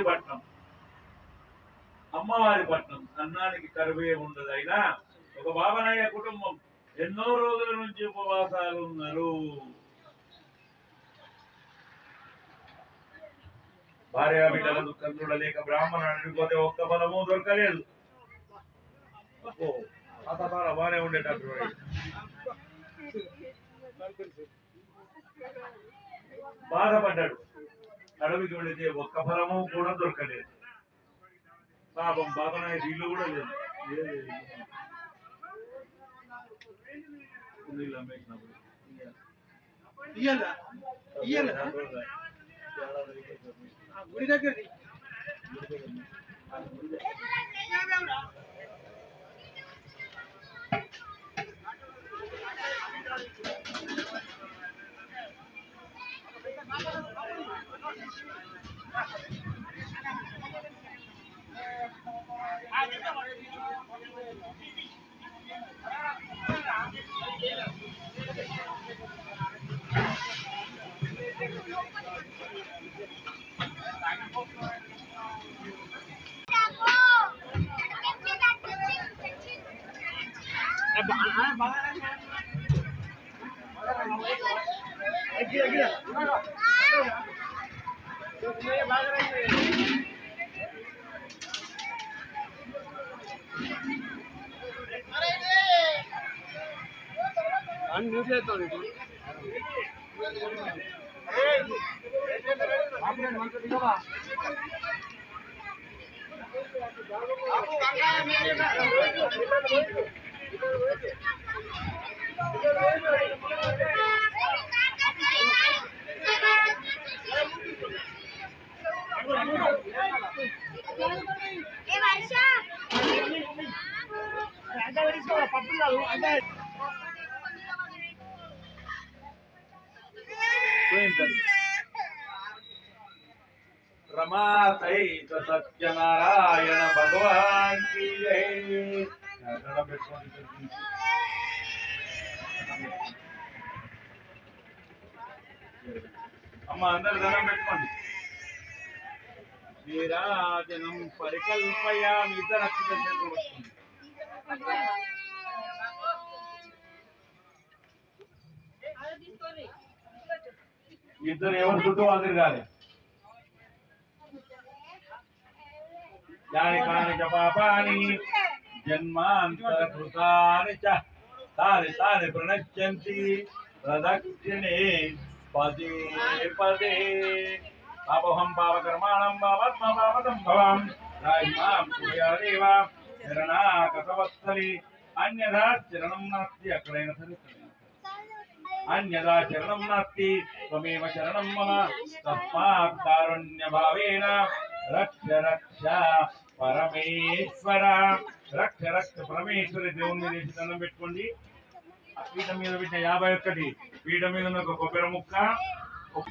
పట్నం. అమ్మవారి పట్నం. అన్నానికి కరువే ఉండదు అయినా? ఒక బాబనయ్య కుటుంబం. ఎన్నో రోజుల నుంచి ఉపవాసాలు ఉన్నారు భార్య బిడ్డల దుఃఖం చూడలేక బ్రాహ్మణుడు అడిగిపోతే ఒక్క బలము దొరకలేదు. అబ్బో, బాగానే ఉండేటట్టు బాధపడ్డాడు. అడవికి వెళితే ఒక్క ఫలము కూడా దొరకలేదు. పాపం బాబనాయ ఇల్లు కూడా లేదు. లేదు. నీళ్ళు అమ్మేసినప్పుడు. ఇయ్యాలా? ఇయ్యాలా? ఆ గుడి దగ్గరది అని ఏ సత్యనారాయణ భగవాన్ కీ జై. అమ్మ అందరు దండం పెట్టుకోండి. శ్రీరాజనం పరికల్పయామి ఇద్దరు అక్షత చేతులు ఇద్దరు ఎవరు చుట్టూ అందరు కాలేదు యాని కాని చ పాపాని జన్మాంతర కృతాని చ తాని తాని ప్రణశ్యంతి ప్రదక్షిణే పదే పదే పాపహం పాపకర్మాణం పాపత్మ పాపదం భవాం రాజ్మాం దేవ శరణాగతవత్సలి అన్యదా చరణం నాస్తి అక్కడైన సరే అన్యదా చరణం నాస్తి త్వమేవ శరణం మమ తస్మాత్ కారుణ్య భావేన రక్ష రక్ష పరమేశ్వర. రక్ష రక్ష పరమేశ్వరి దేవుని మీద దండం పెట్టుకోండి. ఆ పీఠం మీద పెట్టిన యాభై ఒక్కటి పీఠం మీద ఉన్న ఒక కొబ్బరి ముక్క. ఒక-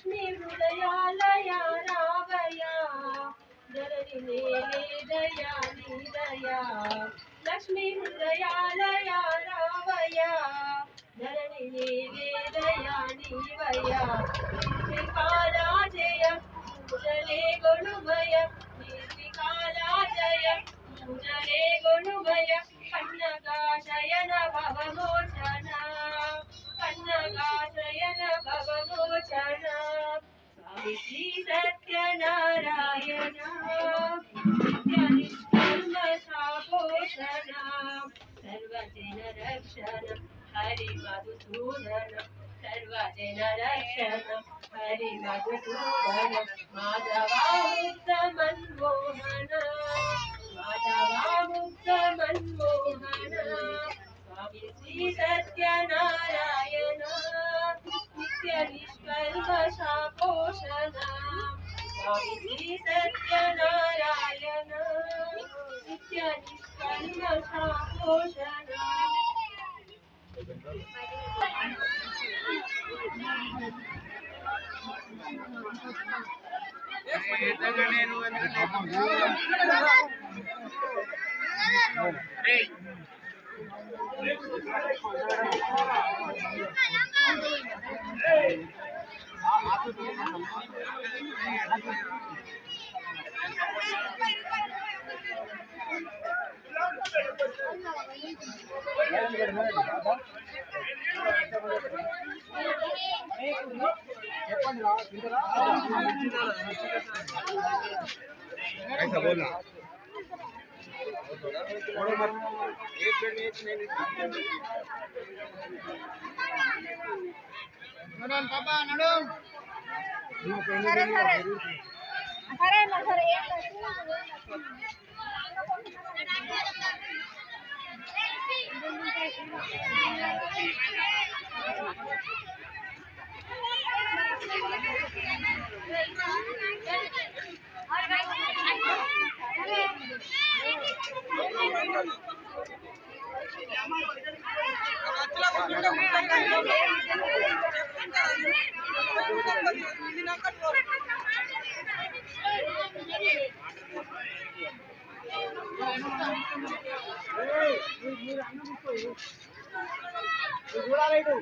లక్ష్మీ హృదయాలయ రావయ జనని నేనే దయా నీ దయా లక్ష్మీ హృదయాలయ రావయ ధరణి నేనే దయా నీవయ నిర్వికారాజయ పూజలే గుణమయ నిర్వికారాజయ పూజలే గుణమయ కన్నగాశయన భవమోచన కన్నగాశయన श्री सत्यनारायण नित्यनिष्कर्म साभोषण सर्वजन हरि मधुसूदन सर्वजन रक्षण हरि मधुसूदन माधवा मुक्त मनमोहन माधवा मनमोहन स्वामी श्री सत्यनारायण నిత్య నిష్కల్మషాపోషణ స్వామి శ్రీ సత్యనారాయణ నిత్య నిష్కల్మషాపోషణ సరే సరే సరే అన్న సరే ఏం Hey, you're not able.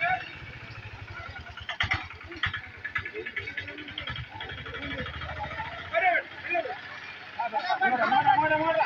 muera, muera, muera, muera.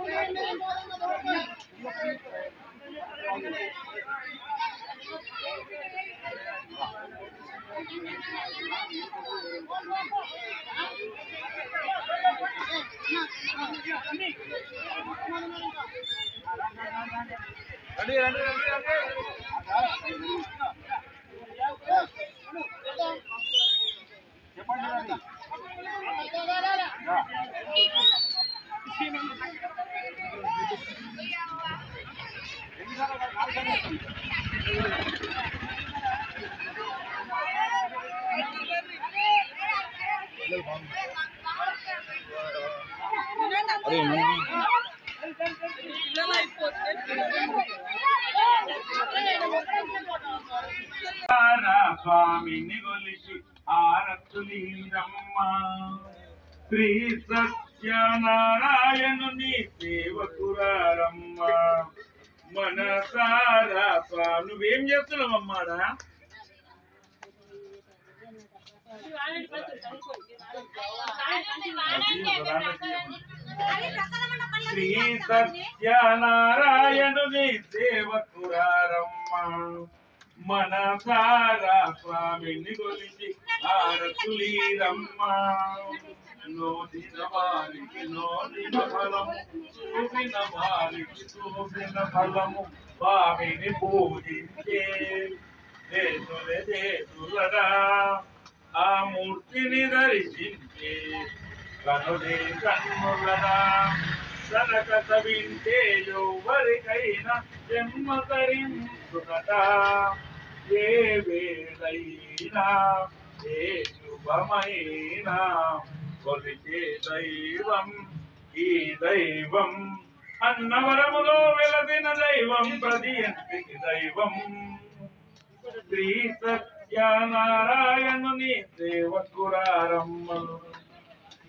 ఆగురంటే రా స్వామిని గొలిచి ఆరతులీరమ్మ శ్రీ సత్యనారాయణుని సేవకురారమ్మ మనసారా నువ్వేం చేస్తున్నావు అమ్మాడా? శ్రీ సత్యనారాయణుని సేవకురారమ్మ మనసారా స్వామిని గురించి ఆరతులీరమ్మ. నోటిన వారికి నోటిన ఫలము చూపిన వారికి చూపిన ఫలము. స్వామిని పూజించే దేశుల దేశులరా ఆ మూర్తిని దర్శించే కనుడే కన్నులరా సనకత వింటే ఎవరికైనా జన్మ తరించునట ఏ వేళైనా ఏ శుభమైనా కొలిచే దైవం ఈ దైవం అన్నవరములో వెలదిన దైవం ప్రతి ఇంటికి దైవం. శ్రీ సత్యనారాయణుని సేవకురారమ్మలు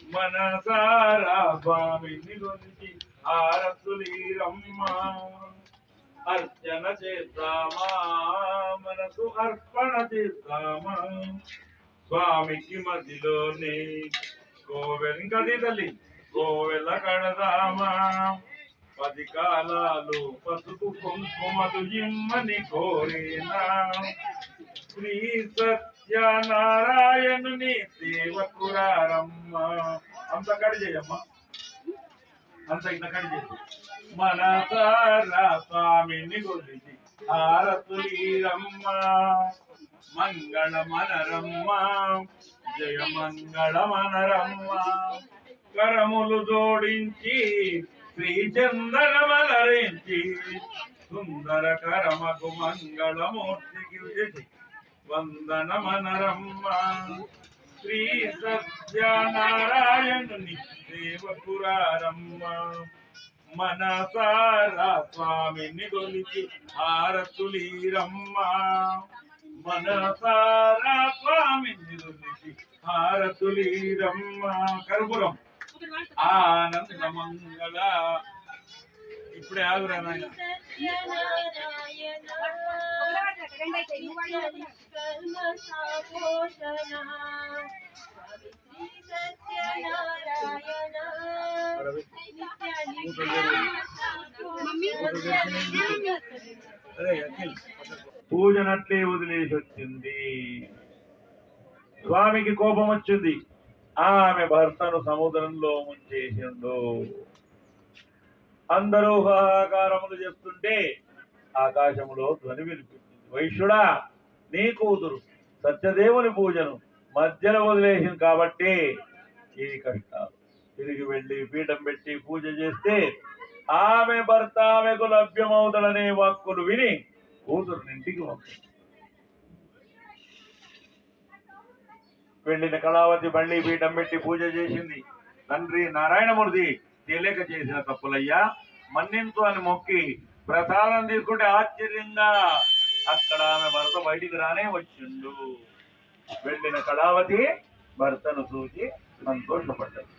మనసారా భావిని గురించి ఆరతులీరమ్మ. అర్చన చేద్దామా మనసు అర్పణ చేద్దామా. స్వామికి మధ్యలోనే గోవెల్ కది తల్లి కోవెల కడదామా. పది కాలాలు పసుపు కుంకుమలు ఇమ్మని కోరేనా. శ్రీ సత్యనారాయణుని సేవకురారమ్మ అంత కడి చేయమ్మ. అంత ఇంత కడి చేసి మన తారా స్వామిని గురించి ఆరతులీరమ్మ మంగళ మనరమ్మ. జయ మంగళ మనరమ్మ. కరములు జోడించి శ్రీచందనమలరించి సుందరకరమకు మంగళమూర్తికి వందనమనరమ్మ శ్రీ సత్యనారాయణుని దేవపురారమ్మ మనసారా స్వామిని గొలిచి హారతులీరమ్మ. మనసారా స్వామిని గొలిచి హారతులీరమ్మ. కర్పూరం. ఆనంద మంగళ ఇప్పుడే ఆగురా నాయన. పూజనట్లే వదిలేసి వచ్చింది స్వామికి కోపం వచ్చింది ఆమె భర్తను సముద్రంలో ముంచేసిండు. అందరూ హాహాకారములు చెప్తుంటే ఆకాశములో ధ్వని వినిపించింది వైశ్యుడా నీ కూతురు సత్యదేవుని పూజను మధ్యలో వదిలేసింది కాబట్టి ఈ కష్టాలు. తిరిగి వెళ్ళి పీఠం పెట్టి పూజ చేస్తే ఆమె భర్త ఆమెకు లభ్యమవుతాడనే వాక్కులు విని కూతురు ఇంటికి పంపింది. వెళ్ళిన కళావతి మళ్ళీ పీఠం పెట్టి పూజ చేసింది. తండ్రి నారాయణమూర్తి తెలియక చేసిన తప్పులయ్యా. మన్నింతు అని మొక్కి ప్రసాదం తీసుకుంటే ఆశ్చర్యంగా అక్కడ ఆమె భర్త బయటికి రానే వచ్చిండు. వెళ్ళిన కళావతి భర్తను చూసి సంతోషపడ్డది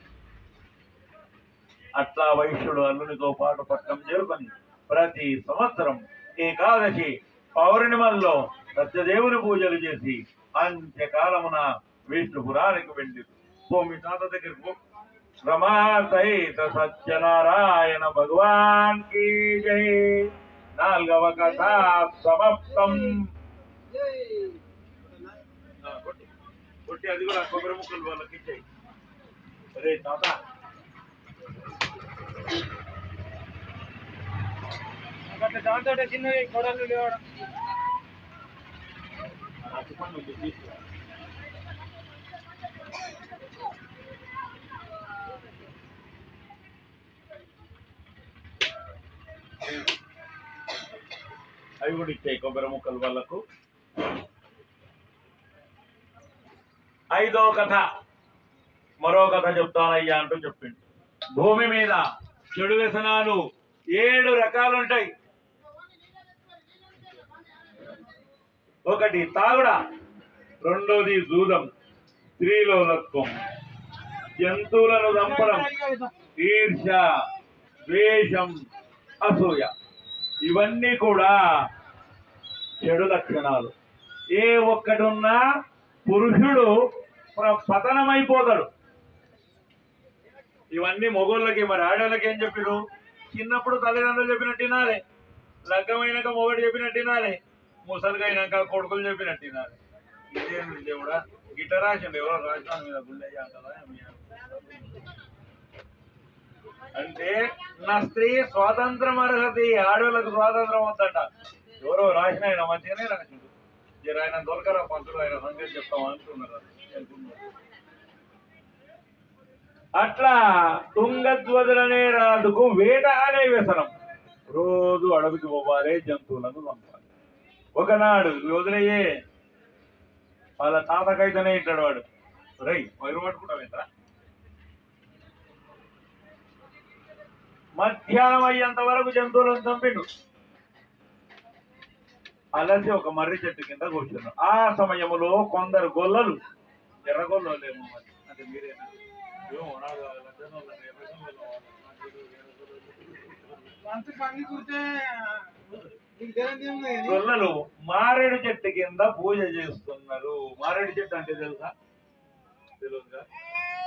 అట్లా వైశ్యుడు అల్లునితో పాటు పట్టణం చేరుకొని ప్రతి సంవత్సరం ఏకాదశి పౌర్ణిమల్లో సత్యదేవుని పూజలు చేసి అంత్యకాలమున విష్ణుపురానికి వెళ్ళి పో మీ తాత దగ్గరికి రమా సహిత సత్యనారాయణ భగవాన్ కీ జై. నాలుగవ కథ సమాప్తం. కొట్టు. అది కూడా కొబ్బరి ముక్కలు వాళ్ళకి ఇచ్చాయి. అరే తాత. అట్లా దాంతో చిన్నవి గొడవలు లేవడం. చెప్పండి అవి కూడా ఇచ్చాయి కొబ్బరి ముక్కలు వాళ్ళకు. ఐదో కథ. మరో కథ చెప్తానయ్యా అంటూ చెప్పిండు. భూమి మీద చెడు వ్యసనాలు ఏడు రకాలుంటాయి ఒకటి తాగుడ రెండోది దూదం స్త్రీలోలత్వం జంతువులను చంపడం ఈర్ష ద్వేషం అసూయ. ఇవన్నీ కూడా చెడు లక్షణాలు. ఏ ఒక్కడున్నా పురుషుడు పతనమైపోతాడు. ఇవన్నీ మొగోళ్ళకి మరి ఆడోళ్ళకి ఏం చెప్పిరు చిన్నప్పుడు తల్లిదండ్రులు చెప్పినట్టు తినాలి. లగ్గమైనాక మొగడు చెప్పినట్టు తినాలి. ముసలిగైనాక కొడుకులు చెప్పినట్టు వినాలి ఇదేంటి దేవుడా? గిట్ట రాసిండు ఎవరో రాజధాని మీద గుండె అంటారా అంటే నా స్త్రీ స్వాతంత్రం అర్హతి ఆడవాళ్ళకు స్వాతంత్రం వద్దట. ఎవరో రాసిన ఆయన మంచిగానే రాసిండు జర ఆయన దొరకరా పంతులు ఆయన సంగతి చెప్తాం అంటున్నారు అట్లా తుంగధ్వజులనే రాదుకు వేట అనే వ్యసనం. రోజు అడవికి పోవాలి జంతువులను చంపాలి ఒకనాడు ఇవి వదిలేయే. వాళ్ళ తాతకైతేనే ఇంటాడు వాడు. రై వైరు పట్టుకుంటావేంట్రా మధ్యాహ్నం అయ్యేంత వరకు జంతువులను చంపిండు. అలసి ఒక మర్రి చెట్టు కింద కూర్చున్నాడు. ఆ సమయములో కొందరు గొల్లలు ఎర్ర గొల్లలేమో మరి అంటే మీరేనా. గొల్లలు మారేడు చెట్టు కింద పూజ చేస్తున్నారు. మారేడు చెట్టు అంటే తెలుసా? తెలుసా?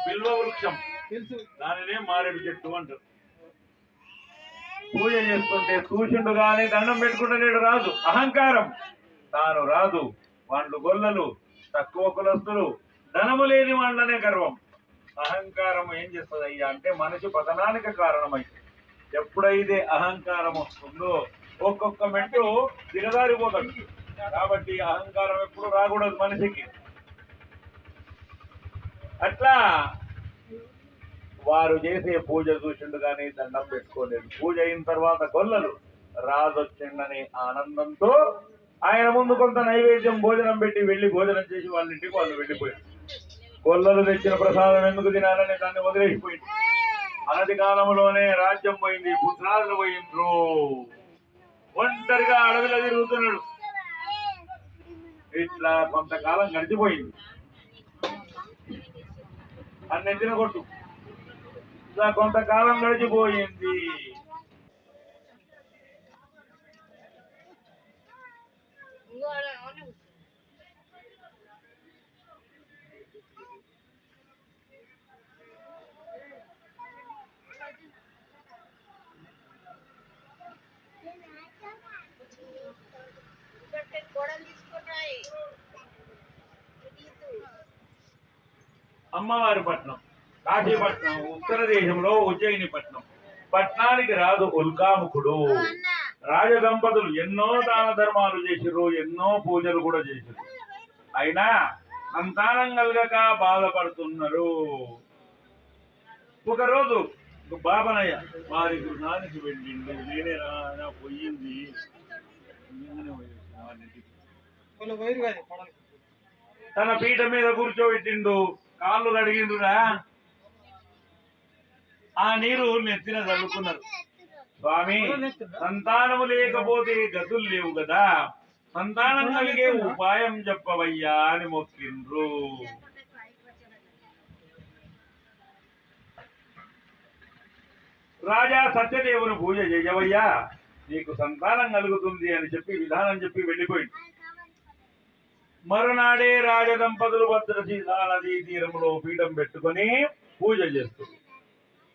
బిల్వ వృక్షం. తెలుసు. దానినే మారేడు చెట్టు అంటారు. పూజ చేస్తుంటే చూసిండు కానీ దండం పెట్టుకుంటలేడు రాదు. అహంకారం. తాను రాదు. వాళ్ళు గొల్లలు తక్కువ కులస్తులు ధనము లేని వాళ్ళనే గర్వం. అహంకారం ఏం చేస్తుంది అయ్యా అంటే మనిషి పతనానికి కారణమై ఎప్పుడైతే అహంకారం వస్తుందో ఒక్కొక్క మెట్టు దిగదారిపోతాడు కాబట్టి అహంకారం ఎప్పుడు రాకూడదు మనిషికి. అట్లా వారు చేసే పూజ చూసిండు కానీ దండం పెట్టుకోలేదు. పూజ అయిన తర్వాత గొల్లలు రాజొచ్చిండనే ఆనందంతో ఆయన ముందు కొంత నైవేద్యం భోజనం పెట్టి వెళ్ళి భోజనం చేసి వాళ్ళ ఇంటికి వాళ్ళు వెళ్ళిపోయారు. గొల్లలు తెచ్చిన ప్రసాదం ఎందుకు తినాలని దాన్ని వదిలేసిపోయింది. అనతి కాలంలోనే రాజ్యం పోయింది పుత్రాలు పోయిండ్రు. ఒంటరిగా అడవిలో తిరుగుతున్నాడు. ఇట్లా కొంతకాలం గడిచిపోయింది. అన్నెత్తిన కొట్టు. ఇలా కొంతకాలం గడిచిపోయింది. అమ్మవారి పట్నం. కాశీపట్నం ఉత్తర దేశంలో ఉజ్జయిని పట్నం పట్నానికి రాదు ఉల్కాముఖుడు. రాజదంపతులు ఎన్నో దాన ధర్మాలు చేసిర్రు ఎన్నో పూజలు కూడా చేసిర్రు. అయినా సంతానం కలగక బాధపడుతున్నారు. ఒకరోజు ఒక బాబనయ్య వారి గృహానికి వెళ్ళిండు. నేనే రా పోయింది. తన పీట మీద కూర్చోబెట్టిండు. కాళ్ళు కడిగిండురా ఆ నీరు నెత్తిన చల్లుకున్నారు స్వామి సంతానము లేకపోతే గతులు లేవు కదా. సంతానం కలిగే ఉపాయం చెప్పవయ్యా అని మొక్కిండ్రు. రాజా సత్యదేవుని పూజ చేయవయ్యా. నీకు సంతానం కలుగుతుంది అని చెప్పి విధానం చెప్పి వెళ్ళిపోయింది. మరునాడే రాజదంపతులు భద్రశీలా నదీ తీరంలో పీఠం పెట్టుకొని పూజ చేస్తుంది.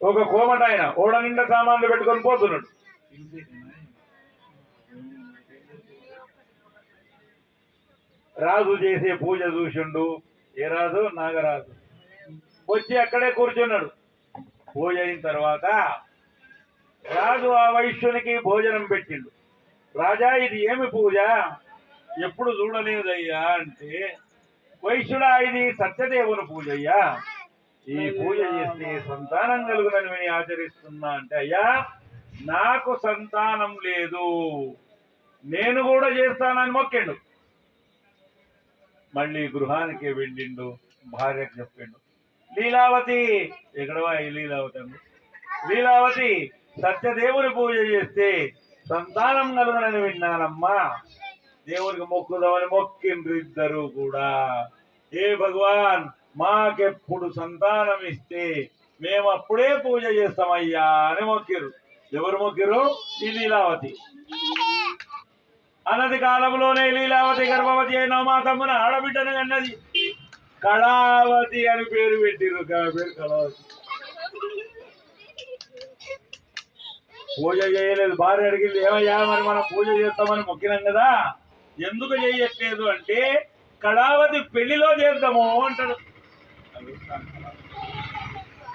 ఒక కోమట ఆయన ఓడ నిండా సామాన్లు పెట్టుకొని పోతున్నాడు. రాజు చేసే పూజ చూసిండు. ఏ రాజు? నాగరాజు. వచ్చి అక్కడే కూర్చున్నాడు. పూజ అయిన తర్వాత రాజు ఆ వైశ్యునికి భోజనం పెట్టిండు. రాజా ఇది ఏమి పూజ? ఎప్పుడు చూడలేదయ్యా అంటే వైశ్యుడా ఇది సత్యదేవుని పూజ అయ్యా ఈ పూజ చేస్తే సంతానం కలుగునని విని ఆచరిస్తున్నా అంటే అయ్యా నాకు సంతానం లేదు. నేను కూడా చేస్తానని మొక్కిండు. మళ్ళీ గృహానికి వెళ్ళిండు భార్యకు చెప్పిండు. లీలావతి ఎక్కడవా ఈ లీలావతి అంది లీలావతి సత్యదేవుని పూజ చేస్తే సంతానం కలుగునని విన్నానమ్మా. దేవునికి మొక్కుదామని మొక్కిండ్రు ఇద్దరు కూడా. ఏ భగవాన్ మాకెప్పుడు సంతానం ఇస్తే మేము అప్పుడే పూజ చేస్తామయ్యా అని మొక్కిరు. ఎవరు మొక్కిరు? ఈ లీలావతి. అన్నది కాలంలోనే లీలావతి గర్భవతి అయిన మా తమ్మున ఆడబిడ్డను అన్నది కళావతి అని పేరు పెట్టిర్రు పేరు కళావతి. పూజ చేయలేదు. భార్య అడిగింది ఏమయ్యా మరి మనం పూజ చేస్తామని మొక్కినాం కదా? ఎందుకు చేయట్లేదు? అంటే కళావతి పెళ్ళిలో చేద్దాము అంటాడు.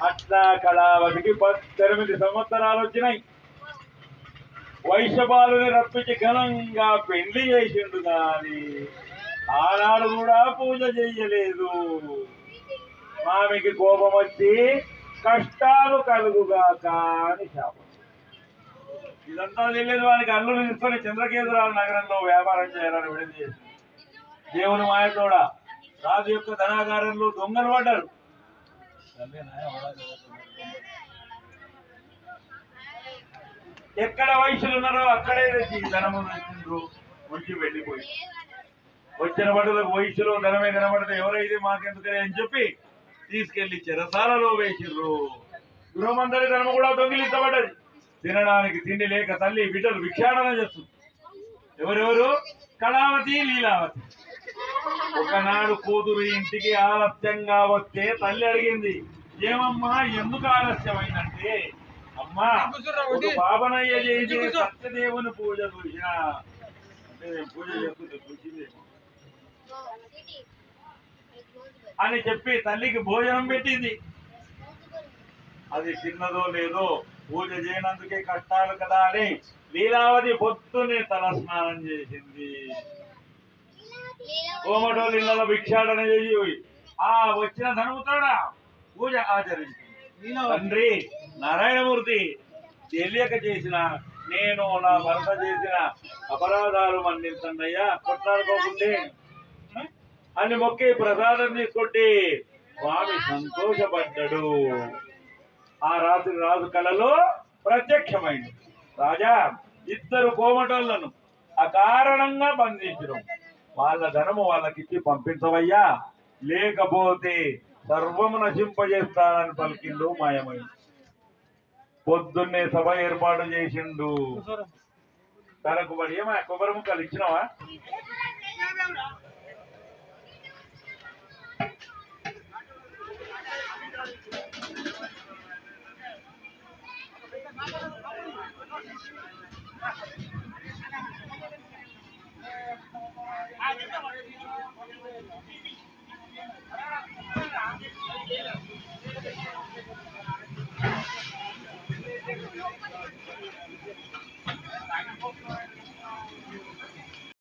అట్లా కళావతికి పద్దెనిమిది సంవత్సరాలు వచ్చినాయి. వైశ్యపాలుని రప్పించి ఘనంగా పెళ్ళి చేసిండు కానీ ఆనాడు కూడా పూజ చెయ్యలేదు. ఆమెకి కోపం వచ్చి కష్టాలు కలుగుగాక అని శాపం. ఇదంతా తెలియదు వానికి అల్లుని తీసుకొని చంద్రకేతురాల నగరంలో వ్యాపారం చేయాలని విడుదల చేసింది దేవుని మాయతోడా? రాజు యొక్క ధనాగారంలో దొంగలు పడ్డారు. ఎక్కడ వయసులు ఉన్నారో అక్కడే తెచ్చి ధనము తెచ్చిండ్రు. ఉంచి వెళ్ళిపోయి. వచ్చిన బడులకు వయసులో ధనమే కనబడితే ఎవరైతే మాకెందుకని అని చెప్పి తీసుకెళ్ళి చెరసాలలో వేసిర్రు. గృహమందరి ధనము కూడా దొంగిలించబడ్డది. తినడానికి తిండి లేక తల్లి బిడ్డలు భిక్షాటన చేస్తుంది. ఎవరెవరు? కళావతి లీలావతి. ఒకనాడు కూతురు ఇంటికి ఆలస్యంగా వస్తే తల్లి అడిగింది ఏమమ్మా ఎందుకు ఆలస్యమైందంటే అమ్మా పాపనయ్య చేసి సత్యదేవుని పూజ చూసిన అంటే నేను పూజ చేస్తుంటే చూసిందేమో అని చెప్పి తల్లికి భోజనం పెట్టింది. అది తిన్నదో లేదో పూజ చేయనందుకే కష్టాలు కదా అని లీలావతి పొద్దున్నే తల స్నానం చేసింది. కోమటోళ్ళు ఇళ్ళలో భిక్షాటన చేసి ఆ వచ్చిన ధనముతోడా పూజ ఆచరించింది తండ్రి నారాయణమూర్తి తెలియక చేసిన నేను నా భర్త చేసిన అపరాధాలు మన్నించండియ్యా. కొట్లాడుకోకుంటే అని మొక్కి ప్రసాదం తీసుకుంటే స్వామి సంతోషపడ్డాడు. ఆ రాత్రి రాజు కళలో ప్రత్యక్షమైంది. రాజా ఇద్దరు కోమటోళ్ళను అకారణంగా బంధించడం వాళ్ళ ధనము వాళ్ళకిచ్చి పంపించవయ్యా. లేకపోతే సర్వము నశింపజేస్తానని పలికిండు మాయమై. పొద్దున్నే సభ ఏర్పాటు చేసిండు. తనకు మరి ఏమా కొబ్బరి ముక్కలు Thank you. Thank you.